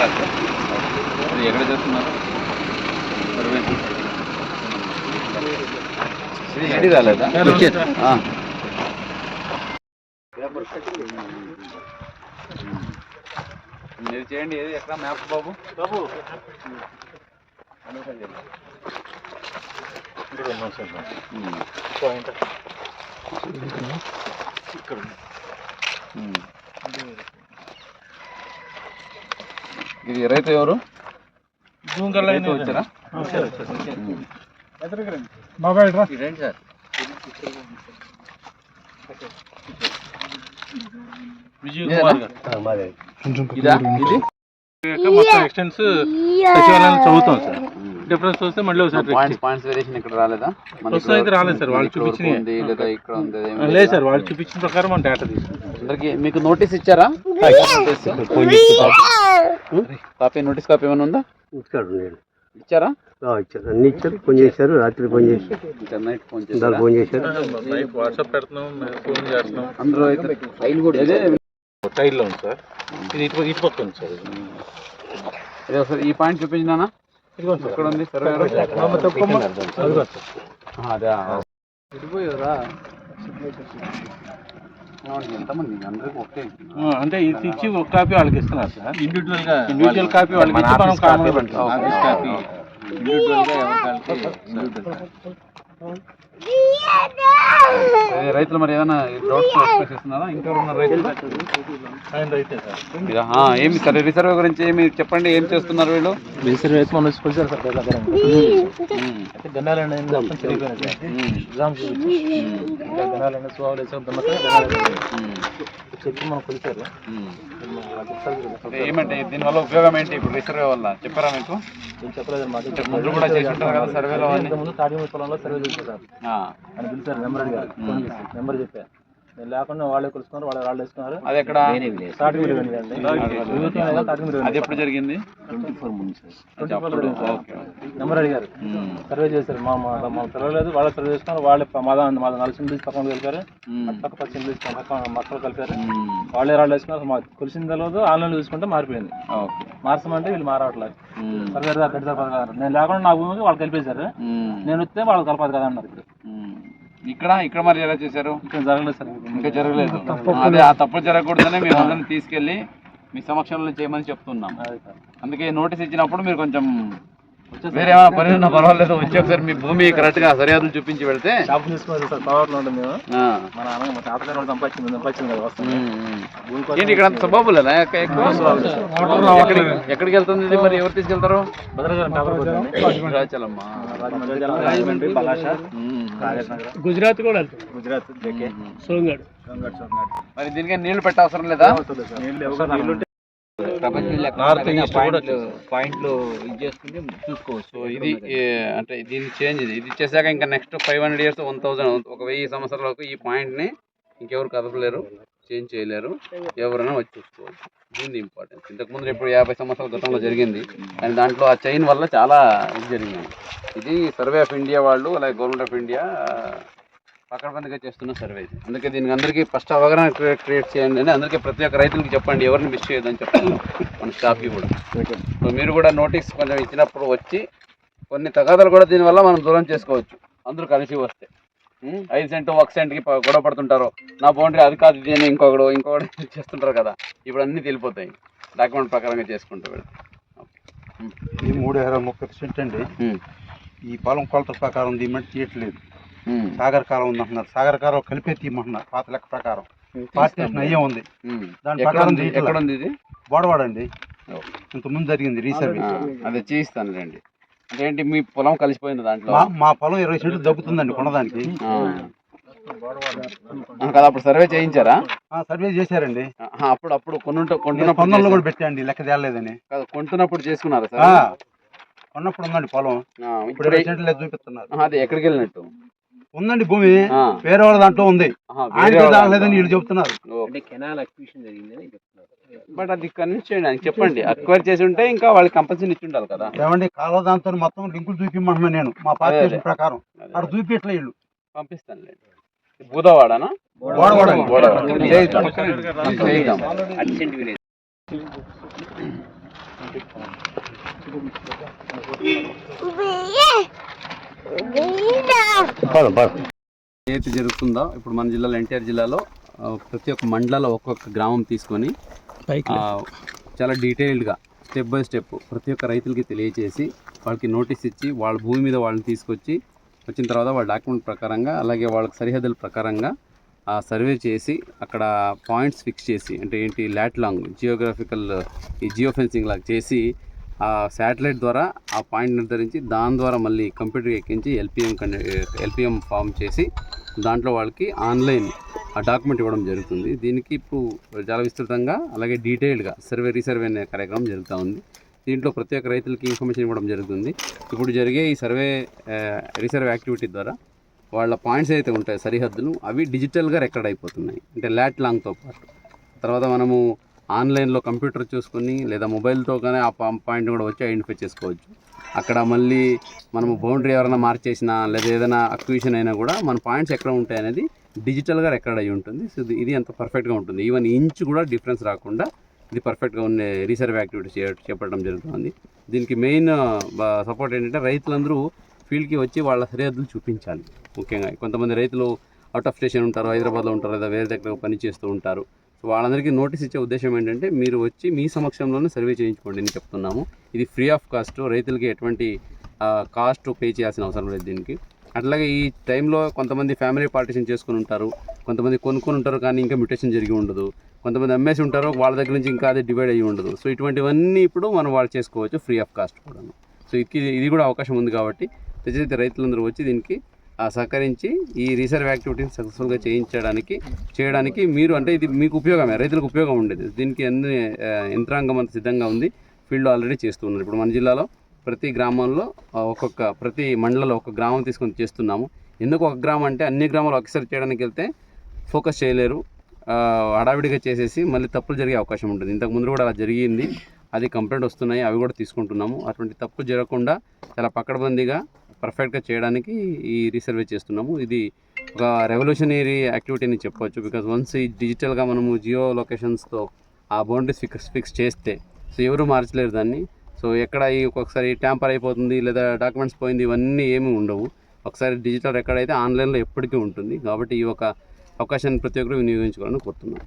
అది ఎక్కడ చేస్తున్నారు? రాలేదా. మీరు చేయండి ఏది ఎక్కడ? మ్యాప్ బాబు. బాబు. ఇది రైతు ఎవరు? రైతు వచ్చారా? బాబాయ్ రండి సార్. ఇదా? మొత్తం ఎక్స్టెన్స్ సచివాలయం చదువుతాం సార్. డిఫరెన్స్ వస్తే మళ్ళీ ఒకసారి పాయింట్స్ వేరియేషన్ ఇక్కడ రాలేదా? అయితే రాలేదు సార్, వాళ్ళు లేదా ఇక్కడ ఉంది లేదు లేదా? సార్ వాళ్ళు చూపించిన ప్రకారం మనం డేటా తీసుకుంటాం. అందరికి మీకు నోటీస్ ఇచ్చారా? కాపీ నోటీస్ కాపీ ఏమైనా ఉందా? ఇచ్చాడు నేను ఇచ్చారా? ఆ, ఇచ్చారు అన్ని ఇచ్చారు ఫోన్ చేశారు రాత్రి ఫోన్ నైట్ చేశారా? ఫోన్ చేశారు. వాట్సాప్ పెడుతున్నాం ఫోన్ చేస్తున్నాం. అందరూ అయితే ఫైల్ కూడా ఇదే. సైడ్లో ఉంది సార్. ఇది ఇటు ఇటు పక్క ఉంది సార్. ఇది. ఒకసారి ఈ పాయింట్ చూపించినానా సార్. ఎక్కడ ఉంది? Survey sir. అదే అంటే ఇది ఇచ్చి ఒక కాపీ వాళ్ళకి ఇస్తున్నారు సార్. ఇండివిజువల్గా ఇండివిజువల్ కాపీ వాళ్ళకి ఇచ్చి మనం కామన్ ఆఫీస్ కాపీ. ఇండివిజువల్గా ఎవరికి రైతులు మరి ఏదైనా డౌట్స్ ఎక్స్ప్రెస్ చేస్తున్నారా? ఇంకెవరు ఉన్నారు రైతులు ఆయన రైతే సార్. ఇదా, ఆ, ఏమి సరే రిజర్వ్ గురించి ఏమి చెప్పండి? ఏం చేస్తున్నారు వీళ్ళు? మనం సార్ ఉమ్, అయితే సార్. మనం కొలిసారు ఉమ్. వాళ్ళు చెప్తారు కదా. అంటే ఏమంటే దీనివల్ల ఉపయోగం ఏంటి ఇప్పుడు రిజర్వ్ వల్ల? చెప్పారా మీకు? చెప్పలేదు ముందు. కూడా చేసి ఉంటారు కదా సర్వేలో అన్ని ముందు తాడి పొలంలో సర్వే చేశారు సార్. ఆ, అని పిలిచారు నెంబర్ అడిగారు. ఫోన్ చేసి. నెంబర్ చెప్పా నేను లేకుండా వాళ్ళే కొలుసుకున్నారు వాళ్ళే వాళ్ళు వేసుకున్నారు. అది ఎక్కడ? అది ఎప్పుడు జరిగింది? నెంబర్ అడిగారు. సర్వే చేశారు. మా మా మా పిలవలేదు వాళ్ళే సర్వే చేసుకున్నారు. వాళ్ళే మాదా మాది నాలుగు పక్కన కలిపారు. పక్క పక్క సింగిల్స్ పక్కన మక్కలు కలిపారు వాళ్ళే రాళ్ళు వేసుకున్నారు. మాకు కొలిసిన తెలియదు ఆన్లైన్ చూసుకుంటే మారిపోయింది. మార్చమంటే వీళ్ళు మారట్లేదు ఉమ్, సర్వే సరిపడదు నేను లేకుండా నా భూమికి వాళ్ళు కలిపేశారు. నేను వస్తే వాళ్ళు కలపదు కదా అన్నారు ఇప్పుడు. ఇక్కడ ఇక్కడ మరి ఎలా చేశారు? ఇక్కడ జరగలేదు సార్. ఇంకా జరగలేదు. అదే ఆ తప్పు జరగకూడదనే మేము అందరిని తీసుకెళ్ళి మీ సమక్షంలో చేయమని చెప్తున్నాం. అందుకే నోటీస్ ఇచ్చినప్పుడు మీరు కొంచెం వేరే ఏమైనా పని ఉన్నా పర్వాలేదు వచ్చి ఒకసారి మీ భూమి కరెక్ట్గా సరిహద్దులు చూపించి వెళ్తే. షాప్ తీసుకోవాలి సార్ పవర్లో ఉంటుంది మేము. ఆ, మా నాన్న మా తాతగారు వాళ్ళు సంపాదించింది సంపాదించింది కదా వస్తుంది ఉమ్, ఉమ్. ఏంటి ఇక్కడ అంత ఎక్కడికి ఎక్కడికి వెళ్తుంది ఇది మరి? ఎవరు తీసుకెళ్తారు. గుజరాత్ కూడా గుజరాత్ సోంగాడు మరి దీనికి నీళ్ళు పెట్టవసరం లేదా? నీళ్ళు నార్త్ ఈస్ట్ పాయింట్లు ఇది చూసుకోవచ్చు. సో ఇది అంటే దీని చేంజ్ ఇది. ఇది ఇచ్చేసాక ఇంకా next five hundred years one thousand ఒక వెయ్యి సంవత్సరాల వరకు ఈ పాయింట్ని ఇంకెవరు కదపలేరు చేంజ్ చేయలేరు. ఎవరైనా వచ్చి చూసుకోవచ్చు దీని ఇంపార్టెన్స్ ఇంతకుముందు ఇప్పుడు యాభై సంవత్సరాల గతంలో జరిగింది. కానీ దాంట్లో ఆ చైన్ వల్ల చాలా ఇది జరిగింది. ఇది సర్వే ఆఫ్ ఇండియా వాళ్ళు అలాగే గవర్నమెంట్ ఆఫ్ ఇండియా పకడ్బందీగా చేస్తున్న సర్వే ఇది. అందుకే దీనికి అందరికీ ఫస్ట్ అవగాహన క్రియేట్ క్రియేట్ చేయండి అని అందరికీ ప్రతి ఒక్క రైతులకు చెప్పండి ఎవరిని మిస్ చేయొద్దని చెప్పండి. మన స్టాఫ్కి కూడా. సో మీరు కూడా నోటీస్ కొంచెం ఇచ్చినప్పుడు వచ్చి కొన్ని తగాదాలు కూడా దీనివల్ల మనం దూరం చేసుకోవచ్చు. అందరూ కలిసి వస్తే. ఉం? ఐదు సెంటు ఒక సెంట్కి గొడవ పడుతుంటారు. నా బౌండరీ అది కాదు ఇది అని ఇంకొకడు ఇంకొకటి చేస్తుంటారు కదా. ఇప్పుడు అన్నీ తెలిపోతాయి. డాక్యుమెంట్ ప్రకారంగా చేసుకుంటూ వెళ్తే ఈ మూడు ఎకరాల ముప్పై సెంట్ అండి. ఉం. ఈ పొలం కొలత ప్రకారం దీన్ని తీయట్లేదు. సాగర్ కాలం ఉంది అంటున్నారు. సాగర్ కాలం కలిపే తీయమంటున్నారు పాత లెక్క ప్రకారం. పార్టీషన్ అయ్యే ఉంది. దాని ప్రకారం. ఎక్కడ ఉంది ఇది? బోడవాడండి. ఇంత ముందు జరిగింది రీసర్వే ఆ, అదే చేయిస్తాను రండి అంటే ఏంటి మీ పొలం కలిసిపోయింది దాంట్లో? మా పొలం ఇరవై సెంట్లు దబ్బుతుందండి కొనదానికి కదా అప్పుడు సర్వే చేయించారా? సర్వే చేశారండి. అప్పుడు అప్పుడు కొనుంట నేను కొంటున్నప్పుడు పొన్నంలో చేశారా? కూడా పెట్టండి లెక్క తేలేదని కాదు, కొంటున్నప్పుడు చేసుకున్నారా సార్? కొన్నప్పుడు ఉందండి పొలం. ఇప్పుడు చూపిస్తున్నారు. అది ఎక్కడికి వెళ్ళినట్టు? ఉందండి భూమి. వేరే వాళ్ళ దాంట్లో ఉంది. ఆయనకి వాళ్ళ చెప్తున్నారు. బట్ అది కన్విన్స్ చేయండి ఆయనకి చెప్పండి. అక్వైర్ చేసి ఉంటే ఇంకా వాళ్ళకి కంపల్సరీ ఇచ్చి ఉండాలి కదా. ఏమండి కాలువ దాంతో మొత్తం లింకులు చూపిమంటున్నా నేను. మా పార్టీ. ప్రకారం. అక్కడ చూపిట్లే వీళ్ళు. పంపిస్తాను బూదవాడనా? ఓడవాడ ఏదైతే జరుగుతుందో ఇప్పుడు మన జిల్లాలో ఎన్టీఆర్ జిల్లాలో ప్రతి ఒక్క మండలాల్లో ఒక్కొక్క గ్రామం తీసుకొని చాలా డీటెయిల్డ్గా స్టెప్ బై స్టెప్ ప్రతి ఒక్క రైతులకి తెలియచేసి వాళ్ళకి నోటీస్ ఇచ్చి వాళ్ళ భూమి మీద వాళ్ళని తీసుకొచ్చి వచ్చిన తర్వాత వాళ్ళ డాక్యుమెంట్ ప్రకారంగా అలాగే వాళ్ళకి సరిహద్దుల ప్రకారంగా ఆ సర్వే చేసి అక్కడ పాయింట్స్ ఫిక్స్ చేసి అంటే ఏంటి లాట్ లాంగ్ జియోగ్రఫికల్ ఈ జియో ఫెన్సింగ్ లాగా చేసి ఆ శాటిలైట్ ద్వారా ఆ పాయింట్ నిర్ధారించి దాని ద్వారా మళ్ళీ కంప్యూటర్ ఎక్కించి ఎల్పిఎం ఎల్పిఎం ఫామ్ చేసి దాంట్లో వాళ్ళకి ఆన్లైన్ ఆ డాక్యుమెంట్ ఇవ్వడం జరుగుతుంది. దీనికి ఇప్పుడు చాలా విస్తృతంగా అలాగే డీటెయిల్డ్గా సర్వే రీసర్వే అనే కార్యక్రమం జరుగుతూ ఉంది. దీంట్లో ప్రతి ఒక్క రైతులకి ఇన్ఫర్మేషన్ ఇవ్వడం జరుగుతుంది. ఇప్పుడు జరిగే ఈ సర్వే రీసర్వే యాక్టివిటీ ద్వారా వాళ్ళ పాయింట్స్ అయితే ఉంటాయి సరిహద్దులు అవి డిజిటల్గా రికార్డ్ అయిపోతున్నాయి. అంటే ల్యాట్ లాంగ్తో పాటు. తర్వాత మనము ఆన్లైన్లో కంప్యూటర్ చూసుకొని లేదా మొబైల్తో కానీ ఆ పాయింట్ కూడా వచ్చి ఐడెంటిఫై చేసుకోవచ్చు. అక్కడ మళ్ళీ మనము బౌండరీ ఎవరైనా మార్చేసినా లేదా ఏదైనా అక్విజిషన్ అయినా కూడా మన పాయింట్స్ ఎక్కడ ఉంటాయి అనేది డిజిటల్గా రికార్డ్ అయ్యి ఉంటుంది. సో ఇది- ఎంత అంత పర్ఫెక్ట్గా ఉంటుంది. ఈవెన్ ఇంచ్ కూడా డిఫరెన్స్ రాకుండా ఇది పర్ఫెక్ట్గా ఉండే రీసర్వ్ యాక్టివిటీ చేపట్టడం జరుగుతుంది. దీనికి మెయిన్ సపోర్ట్ ఏంటంటే రైతులందరూ ఫీల్డ్కి వచ్చి వాళ్ళ సరిహద్దులు చూపించాలి. ముఖ్యంగా కొంతమంది రైతులు అవుట్ ఆఫ్ స్టేషన్ ఉంటారు హైదరాబాద్లో ఉంటారు లేదా వేరే దగ్గర పని చేస్తూ ఉంటారు. వాళ్ళందరికీ నోటీస్ ఇచ్చే ఉద్దేశం ఏంటంటే మీరు వచ్చి మీ సమక్షంలోనే సర్వే చేయించుకోండి అని చెప్తున్నాము. ఇది ఫ్రీ ఆఫ్ కాస్ట్ రైతులకి ఎటువంటి కాస్ట్ పే చేయాల్సిన అవసరం లేదు దీనికి. అట్లాగే ఈ టైంలో కొంతమంది ఫ్యామిలీ పార్టీషన్ చేసుకుని ఉంటారు కొంతమంది కొనుక్కొని ఉంటారు కానీ ఇంకా మ్యూటేషన్ జరిగి ఉండదు కొంతమంది అమ్మేసి ఉంటారు వాళ్ళ దగ్గర నుంచి ఇంకా అది డివైడ్ అయ్యి ఉండదు. సో ఇటువంటివన్నీ ఇప్పుడు మనం వాళ్ళు చేసుకోవచ్చు ఫ్రీ ఆఫ్ కాస్ట్ కూడా సో ఇది ఇది కూడా అవకాశం ఉంది కాబట్టి తెచ్చితే రైతులందరూ వచ్చి దీనికి సహకరించి ఈ రీసర్వ్ యాక్టివిటీని సక్సెస్ఫుల్గా చేయించడానికి చేయడానికి మీరు అంటే ఇది మీకు ఉపయోగమే రైతులకు ఉపయోగం ఉండేది. దీనికి అన్ని యంత్రాంగం అంత సిద్ధంగా ఉంది. ఫీల్డ్ ఆల్రెడీ చేస్తున్నారు ఇప్పుడు మన జిల్లాలో ప్రతి గ్రామంలో ఒక్కొక్క ప్రతి మండలంలో ఒక గ్రామం తీసుకొని చేస్తున్నాము. ఎందుకు ఒక గ్రామం అంటే అన్ని గ్రామాలు ఒకసారి చేయడానికి వెళ్తే ఫోకస్ చేయలేరు. హడావిడిగా చేసేసి మళ్ళీ తప్పులు జరిగే అవకాశం ఉంటుంది. ఇంతకు ముందు కూడా అలా జరిగింది. అది కంప్లైంట్ వస్తున్నాయి. అవి కూడా తీసుకుంటున్నాము. అటువంటి తప్పు జరగకుండా చాలా పక్కడబందిగా పర్ఫెక్ట్గా చేయడానికి ఈ రీసర్వే చేస్తున్నాము. ఇది ఒక రెవల్యూషనరీ యాక్టివిటీ అని చెప్పొచ్చు. బికాజ్ వన్స్ ఈ డిజిటల్గా మనము జియో లొకేషన్స్తో ఆ బౌండరీస్ ఫిక్స్ ఫిక్స్ చేస్తే సో ఎవరు మార్చలేరు దాన్ని. సో ఎక్కడ ఈ ఒక్కొక్కసారి ట్యాంపర్ అయిపోతుంది లేదా డాక్యుమెంట్స్ పోయింది ఇవన్నీ ఏమీ ఉండవు. ఒకసారి డిజిటల్ రికార్డ్ అయితే ఆన్లైన్లో ఎప్పటికీ ఉంటుంది. కాబట్టి ఈ ఒక అవకాశాన్ని ప్రతి ఒక్కరు వినియోగించుకోవాలని కోరుతున్నాను